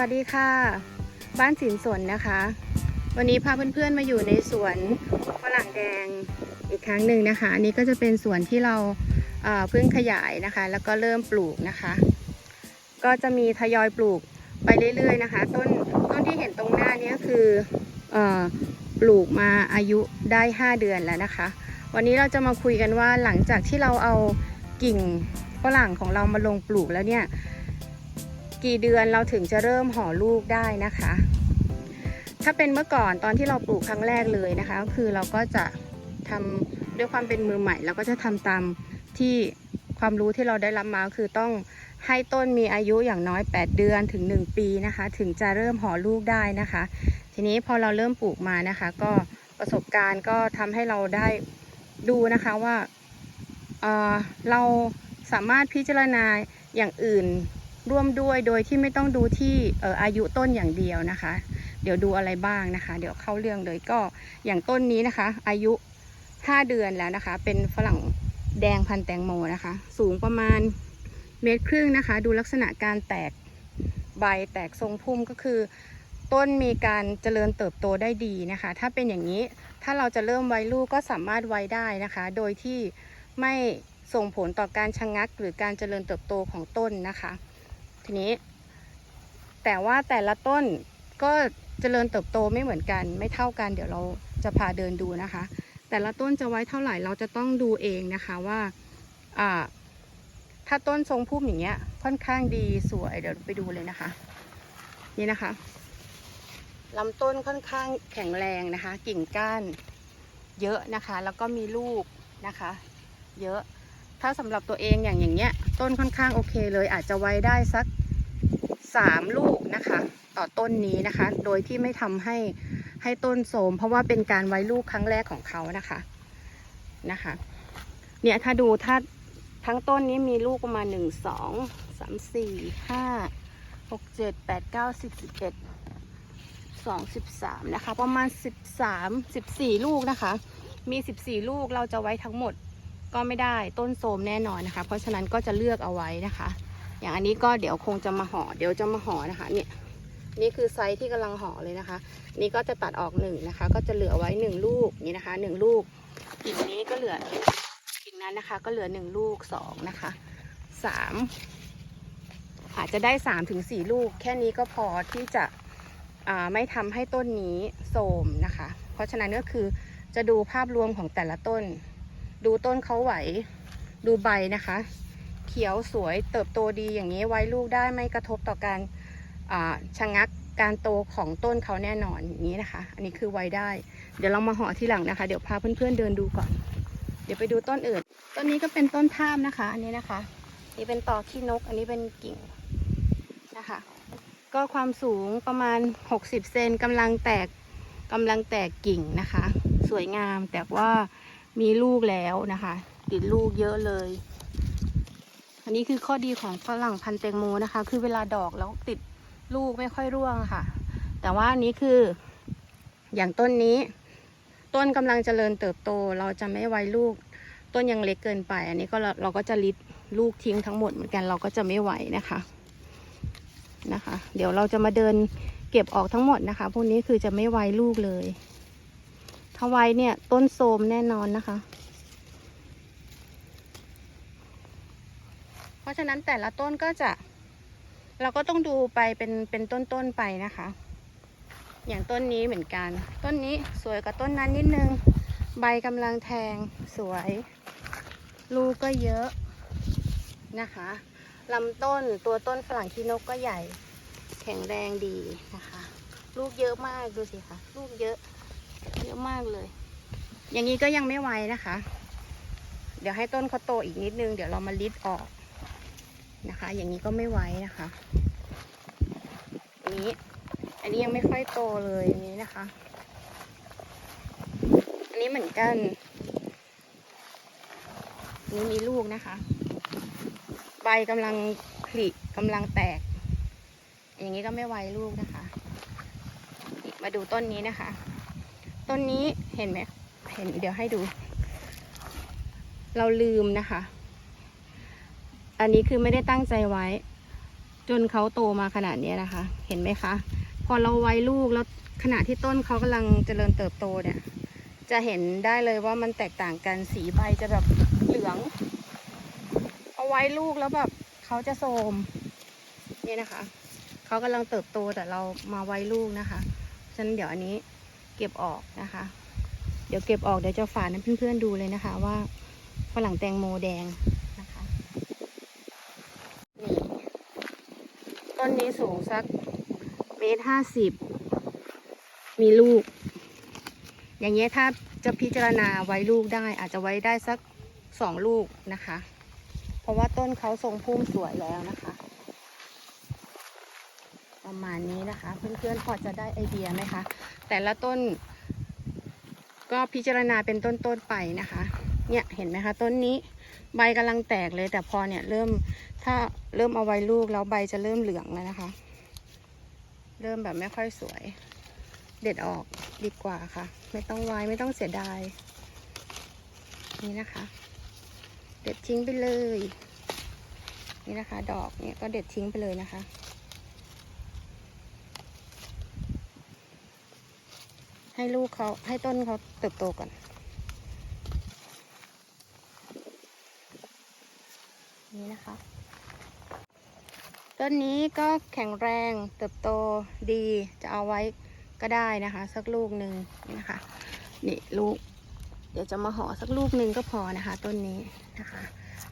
วัสดีค่ะ บ้านสินสนนะคะ วันนี้พาเพื่อนๆมาอยู่ในสวนฝรั่งแดงอีกครั้งหนึ่งนะคะอันนี้ก็จะเป็นสวนที่เราเพิ่งขยายนะคะ แล้วก็เริ่มปลูกนะคะ ก็จะมีทยอยปลูกไปเรื่อยๆนะคะ ต้นต้นที่เห็นตรงหน้านี้คืออปลูกมาอายุได้ 5 เดือนแล้วนะคะ วันนี้เราจะมาคุยกันว่าหลังจากที่เราเอากิ่งฝรั่งของเรามาลงปลูกแล้วเนี่ย กี่เดือนเราถึงจะเริ่มห่อลูกได้นะคะ ถ้าเป็นเมื่อก่อนตอนที่เราปลูกครั้งแรกเลยนะคะก็คือเราก็จะทำด้วยความเป็นมือใหม่ เราก็จะทำตามที่ความรู้ที่เราได้รับมาคือต้องให้ต้นมีอายุอย่างน้อย 8 เดือนถึง 1 ปีนะคะ ถึงจะเริ่มห่อลูกได้นะคะ ทีนี้พอเราเริ่มปลูกมานะคะ ก็ประสบการณ์ก็ทำให้เราได้ดูนะคะว่าเเราสามารถพิจารณาอย่างอื่น ร่วมด้วยโดยที่ไม่ต้องดูที่อายุต้นอย่างเดียวนะคะ เดี๋ยวดูอะไรบ้างนะคะ เดี๋ยวเข้าเรื่องเลยก็อย่างต้นนี้นะคะ อายุ 5 เดือนแล้วนะคะ เป็นฝรั่งแดงพันแตงโมนะคะ สูงประมาณเมตรครึ่งนะคะ ดูลักษณะการแตกใบแตกทรงพุ่มก็คือ ต้นมีการเจริญเติบโตได้ดีนะคะ ถ้าเป็นอย่างนี้ถ้าเราจะเริ่มไว้ลูกก็สามารถไว้ได้นะคะ โดยที่ไม่ส่งผลต่อการชะงงักหรือการเจริญเติบโตของต้นนะคะ ทีนี้ แต่ว่าแต่ละต้นก็เจริญเติบโตไม่เหมือนกัน ไม่เท่ากัน เดี๋ยวเราจะพาเดินดูนะคะ แต่ละต้นจะไว้เท่าไหร่เราจะต้องดูเองนะคะว่าอ่าถ้าต้นทรงพุ่มอย่างเงี้ย ค่อนข้างดีสวยเดี๋ยวไปดูเลยนะคะ นี่นะคะลำต้นค่อนข้างแข็งแรงนะคะ กิ่งก้านเยอะนะคะ แล้วก็มีลูกนะคะ เยอะถ้าสำหรับตัวเองอย่างอย่างเงี้ย ต้นค่อนข้างโอเคเลยอาจจะไว้ได้สัก สามลูกนะคะ ต่อต้นนี้นะคะ โดยที่ไม่ทำให้ให้ต้นโทรมเพราะว่าเป็นการไว้ลูกครั้งแรกของเขานะคะนะคะ เนี่ยถ้าดูถ้าทั้งต้นนี้มีลูกประมาณหนึ่งสองสามสี่ห้าหกเจ็ดแปดเก้าสิบสิบเอ็ดสองสิบสามนะคะ ประมาณสิบสามสิบสี่ลูกนะคะ มีสิบสี่ลูกเราจะไว้ทั้งหมดก็ไม่ได้ต้นโทรมแน่นอนนะคะ เพราะฉะนั้นก็จะเลือกเอาไว้นะคะ อย่างอันนี้ก็เดี๋ยวคงจะมาห่อเดี๋ยวจะมาห่อนะคะเนี่ยนี่คือไซส์ที่กำลังห่อเลยนะคะ นี่ก็จะตัดออกหนึ่งนะคะ ก็จะเหลือไว้หนึ่งลูกนี่นะคะหนึ่งลูกอีกนี้ก็เหลืออีกนั้นนะคะ ก็เหลือหนึ่งลูกสองนะคะสามอาจจะได้สามถึงสี่ลูก แค่นี้ก็พอที่จะไม่ทำให้ต้นนี้โทมนะคะ เพราะฉะนั้นก็คือจะดูภาพรวมของแต่ละต้น ดูต้นเขาไหว ดูใบนะคะ เขียวสวยเติบโตดีอย่างนี้ไว้ลูกได้ไม่กระทบต่อการชะงักการโตของต้นเขาแน่นอนอย่างนี้นะคะ อันนี้คือไว้ได้ เดี๋ยวเรามาห่อที่หลังนะคะ เดี๋ยวพาเพื่อนๆเดินดูก่อน เดี๋ยวไปดูต้นอื่น ต้นนี้ก็เป็นต้นท่ามนะคะ อันนี้นะคะ นี่เป็นต่อขี้นก อันนี้เป็นกิ่งนะคะ ก็ความสูงประมาณ 60 เซนกำลังแตกกำลังแตกกิ่งนะคะ สวยงามแต่ว่ามีลูกแล้วนะคะ ติดลูกเยอะเลย อันนี้คือข้อดีของฝรั่งพันธุ์แตงโมนะคะ คือเวลาดอกแล้วติดลูกไม่ค่อยร่วงค่ะ แต่ว่านี้คืออย่างต้นนี้ ต้นกำลังเจริญเติบโต เราจะไม่ไว้ลูก ต้นยังเล็กเกินไป อันนี้ก็เราเราก็จะลิดลูกทิ้งทั้งหมดเหมือนกันเราก็จะไม่ไหวนะคะนะคะ เดี๋ยวเราจะมาเดินเก็บออกทั้งหมดนะคะ พวกนี้คือจะไม่ไว้ลูกเลย ถ้าไว้เนี่ยต้นโทรมแน่นอนนะคะ เพ ราะฉะนั้นแต่ละต้นก็จะ เราก็ต้องดูไปเป็นเป็นต้นๆไปนะคะ อย่างต้นนี้เหมือนกัน ต้นนี้สวยกว่าต้นนั้นนิดนึง ใบกำลังแทงสวย ลูกก็เยอะนะคะลำต้นตัวต้นฝรั่งขี้นกก็ใหญ่ แข็งแรงดีนะคะ ลูกเยอะมากดูสิคะลูกเยอะ เยอะมากเลย อย่างนี้ก็ยังไม่ไวนะคะ เดี๋ยวให้ต้นเขาโตอีกนิดนึง เดี๋ยวเรามาลิดออก นะคะ อย่างนี้ก็ไม่ไว้นะคะอันนี้ อันนี้ยังไม่ค่อยโตเลยนี้นะคะ อันนี้เหมือนกันนนี้มีลูกนะคะ ใบกำลังผลิกำลังแตก อย่างนี้ก็ไม่ไว้ลูกนะคะ มาดูต้นนี้นะคะ ต้นนี้เห็นไหมเห็นเดี๋ยวให้ดู เราลืมนะคะ อันนี้คือไม่ได้ตั้งใจไว้ จนเขาโตมาขนาดนี้นะคะ เห็นไหมคะ พอเราไว้ลูกแล้วขณะที่ต้นเขากำลังเจริญเติบโตเนี่ย จะเห็นได้เลยว่ามันแตกต่างกันสีใบจะแบบเหลือง เอาไว้ลูกแล้วแบบเขาจะโทมนี่นะคะเขากำลังเติบโตแต่เรามาไว้ลูกนะคะฉะนั้นเดี๋ยวอันนี้เก็บออกนะคะ เดี๋ยวเก็บออกเดี๋ยวจะฝานให้เพื่อนๆดูเลยนะคะ ว่าฝรั่งแตงโมแดงนะคะนี่ ต้นนี้สูงสักเมตรห้าสิบมีลูก อย่างเงี้ยถ้าจะพิจารณาไว้ลูกได้ อาจจะไว้ได้สักสองลูกนะคะ เพราะว่าต้นเขาทรงพุ่มสวยแล้วนะคะ ประมาณนี้นะคะ เพื่อนๆพอจะได้ไอเดียไหมคะ แต่ละต้น ก็พิจารณาเป็นต้นๆไปนะคะ เนี่ยเห็นไหมคะต้นนี้ ใบกำลังแตกเลย แต่พอเนี่ยเริ่มถ้าเริ่มเอาไว้ลูกแล้วใบจะเริ่มเหลืองแล้วนะคะ เริ่มแบบไม่ค่อยสวย เด็ดออกดีกว่าค่ะ ไม่ต้องไว้ไม่ต้องเสียดาย นี่นะคะ เด็ดทิ้งไปเลย นี่นะคะ ดอกเนี่ยก็เด็ดทิ้งไปเลยนะคะให้ลูกเขาให้ต้นเขาเติบโตก่อน นี่นะคะต้นนี้ก็แข็งแรงเติบโตดีจะเอาไว้ก็ได้นะคะ สักลูกหนึ่งนะคะนี่ลูก เดี๋ยวจะมาห่อสักลูกหนึ่งก็พอนะคะ ต้นนี้นะคะ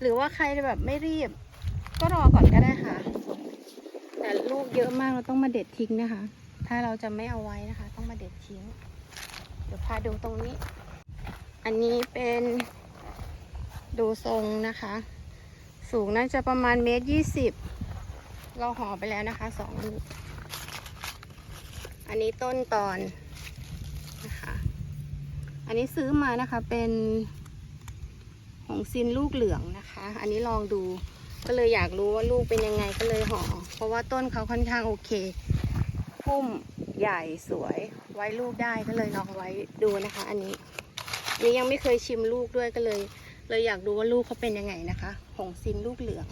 หรือว่าใครแบบไม่รีบ ก็รอก่อนก็ได้ค่ะ แต่ลูกเยอะมากเราต้องมาเด็ดทิ้งนะคะ ถ้าเราจะไม่เอาไว้นะคะ ต้องมาเด็ดทิ้ง เดี๋ยวพาดูตรงนี้ อันนี้เป็นดูทรงนะคะ สูงน่าจะประมาณเมตรยี่สิบเราห่อไปแล้วนะคะสองลูก อันนี้ต้นตอนนะคะ อันนี้ซื้อมานะคะเป็นหงซินลูกเหลืองนะคะ อันนี้ลองดูก็เลยอยากรู้ว่าลูกเป็นยังไงก็เลยห่อ เพราะว่าต้นเขาค่อนข้างโอเค พุ่มใหญ่สวยไว้ลูกได้ก็เลยลองไว้ดูนะคะ อันนี้ อันนี้ยังไม่เคยชิมลูกด้วยก็เลย เลยอยากดูว่าลูกเขาเป็นยังไงนะคะหงซินลูกเหลือง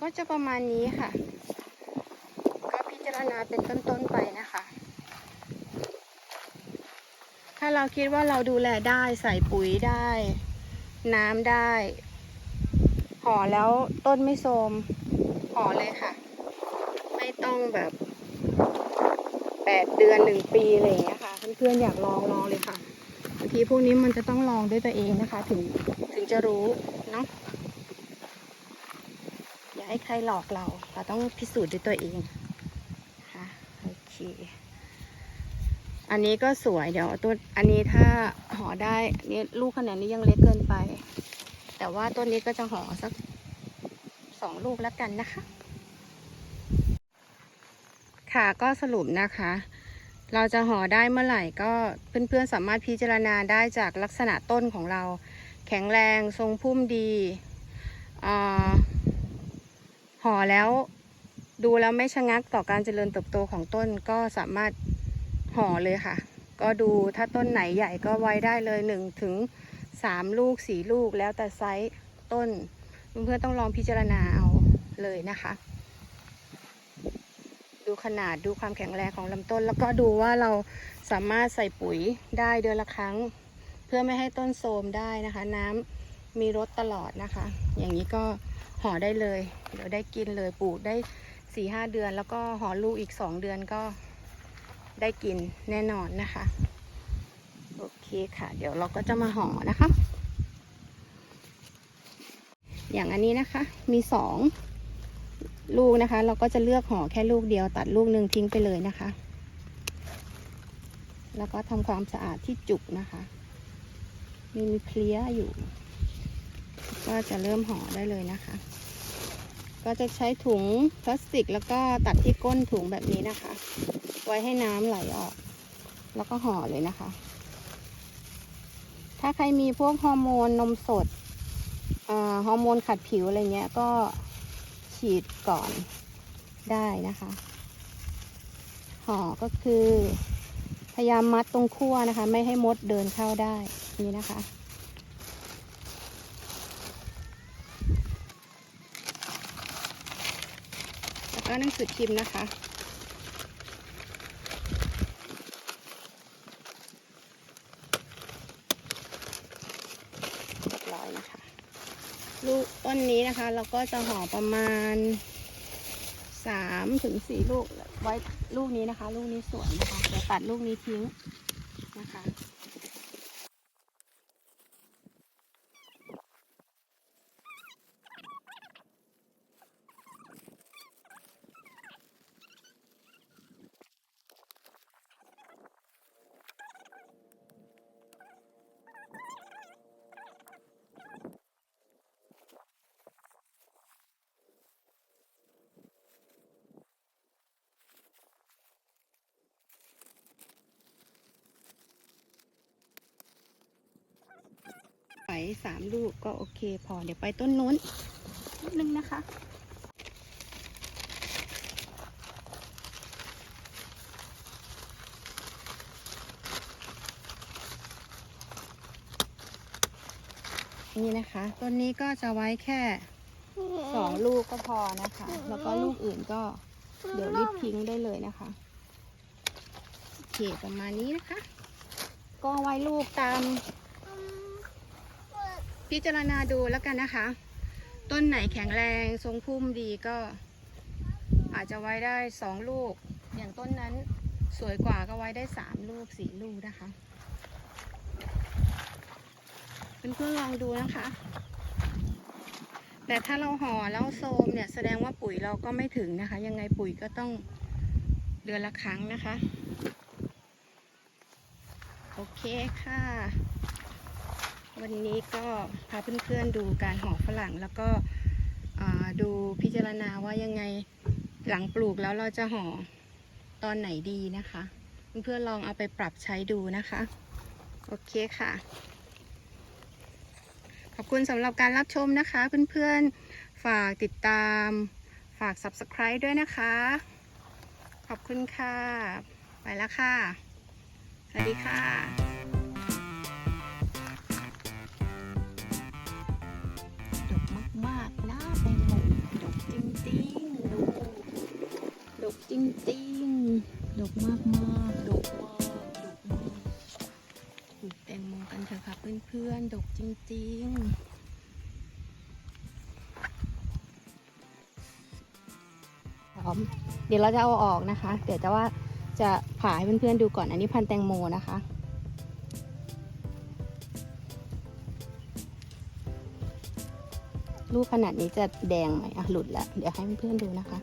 ก็จะประมาณนี้ค่ะ ก็พิจารณาเป็นต้นๆไปนะคะ ถ้าเราคิดว่าเราดูแลได้ใส่ปุ๋ยได้ น้ำได้ห่อแล้วต้นไม่โทมห่อเลยค่ะ ไม่ต้องแบบแปดเดือนหนึ่งปีอะไรอย่างเงี้ยค่ะเพื่อนๆอยากลองลองเลยค่ะ ทีพวกนี้มันจะต้องลองด้วยตัวเองนะคะ ถึงถึงจะรู้เนาะอย่าให้ใครหลอกเรา เราต้องพิสูจน์ด้วยตัวเองค่ะโอเคอันนี้ก็สวยเดี๋ยวตัวอันนี้ถ้าห่อได้นนี่ลูกขนาดนี้ยังเล็กเกินไป แต่ว่าต้นนี้ก็จะห่อสักสองลูกแล้วกันนะคะ ค่ะก็สรุปนะคะ เราจะห่อได้เมื่อไหร่ก็เพื่อนๆสามารถพิจารณาได้จากลักษณะต้นของเรา แข็งแรงทรงพุ่มดีอ่าห่อแล้วดูแล้วไม่ชะงักต่อการเจริญเติบโตของต้นก็สามารถห่อเลยค่ะ ก็ดูถ้าต้นไหนใหญ่ก็ไว้ได้เลยหนึ่งถึงสามลูกสี่ลูกแล้วแต่ไซส์ต้นเพื่อนๆต้องลองพิจารณาเอาเลยนะคะ ดูขนาดดูความแข็งแรงของลำต้น แล้วก็ดูว่าเราสามารถใส่ปุ๋ยได้เดือนละครั้ง เพื่อไม่ให้ต้นโทรมได้นะคะ น้ำมีรดตลอดนะคะ อย่างนี้ก็ห่อได้เลยเดี๋ยวได้กินเลยปลูกได้สี่ห้าเดือน แล้วก็ห่อลูกอีกสองเดือนก็ได้กินแน่นอนนะคะ โอเคค่ะ เดี๋ยวเราก็จะมาห่อนะคะ อย่างอันนี้นะคะมีสอง ลูกนะคะ เราก็จะเลือกห่อแค่ลูกเดียวตัดลูกหนึ่งทิ้งไปเลยนะคะ แล้วก็ทำความสะอาดที่จุกนะคะมีมีเพลี้ยอยู่ ก็จะเริ่มห่อได้เลยนะคะ ก็จะใช้ถุงพลาสติกแล้วก็ตัดที่ก้นถุงแบบนี้นะคะ ไว้ให้น้ำไหลออก แล้วก็ห่อเลยนะคะ ถ้าใครมีพวกฮอร์โมนนมสดฮอร์โมนขัดผิวอะไรเงี้ยก็ ฉีดก่อนได้นะคะ ห่อก็คือ พยายามมัดตรงขั้วนะคะ ไม่ให้มดเดินเข้าได้นี่นะคะแล้วก็นั่งสือพิมนะคะ ลูกต้นนี้นะคะ เราก็จะห่อประมาณสามถึงสี่ลูกไว้ลูกนี้นะคะ ลูกนี้สวยนะคะเดี๋ยวตัดลูกนี้ทิ้ง สามลูกก็โอเคพอเดี๋ยวไปต้นนู้นนิดนึงนะคะ นี่นะคะต้นนี้ก็จะไว้แค่สองลูกก็พอนะคะ แล้วก็ลูกอื่นก็เดี๋ยวรีบทิ้งได้เลยนะคะโอเคประมาณนี้นะคะ ก็ไว้ลูกตาม พิจารณาดูแล้วกันนะคะ ต้นไหนแข็งแรงทรงพุ่มดีก็ อาจจะไว้ได้สองลูก อย่างต้นนั้นสวยกว่าก็ไว้ได้สามลูกสี่ลูกนะคะเพื่อนๆลองดูนะคะ แต่ถ้าเราห่อแล้วโซมเนี่ยแสดงว่าปุ๋ยเราก็ไม่ถึงนะคะ ยังไงปุ๋ยก็ต้องเดือนละครั้งนะคะ โอเคค่ะ วันนี้ก็พาเพื่อนๆดูการห่อฝรั่ง แล้วก็ดูพิจารณาว่ายังไงหลังปลูกแล้วเราจะห่อตอนไหนดีนะคะ เพื่อนๆลองเอาไปปรับใช้ดูนะคะ โอเคค่ะ ขอบคุณสำหรับการรับชมนะคะ เพื่อนๆฝากติดตามฝาก subscribe ด้วยนะคะ ขอบคุณค่ะ ไปแล้วค่ะ สวัสดีค่ะ จริงๆ ดกมากๆดกมากดกมากปลูกแตงโมกันเถอะค่ะเพื่อนๆ ดกจริงๆพร้อมเดี๋ยวเราจะเอาออกนะคะ เดี๋ยวจะว่าจะผ่าให้เพื่อนๆดูก่อน อันนี้พันแตงโมนะคะ ลูกขนาดนี้จะแดงไหมอะหลุดแล้วเดี๋ยวให้เพื่อนๆดูนะคะ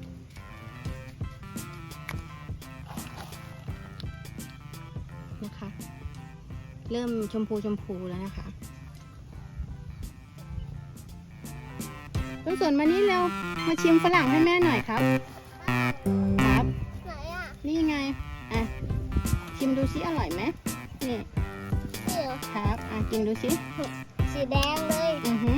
เริ่มชมพูชมพูแล้วนะคะต้นสนมานี่เร็ว มาชิมฝรั่งให้แม่หน่อยครับ ครับ ไหนอะ นี่ไง อะ ชิมดูซิอร่อยไหมนี่ นี่เหรอครับ อะกินดูซิสีแดงเลย อือหือ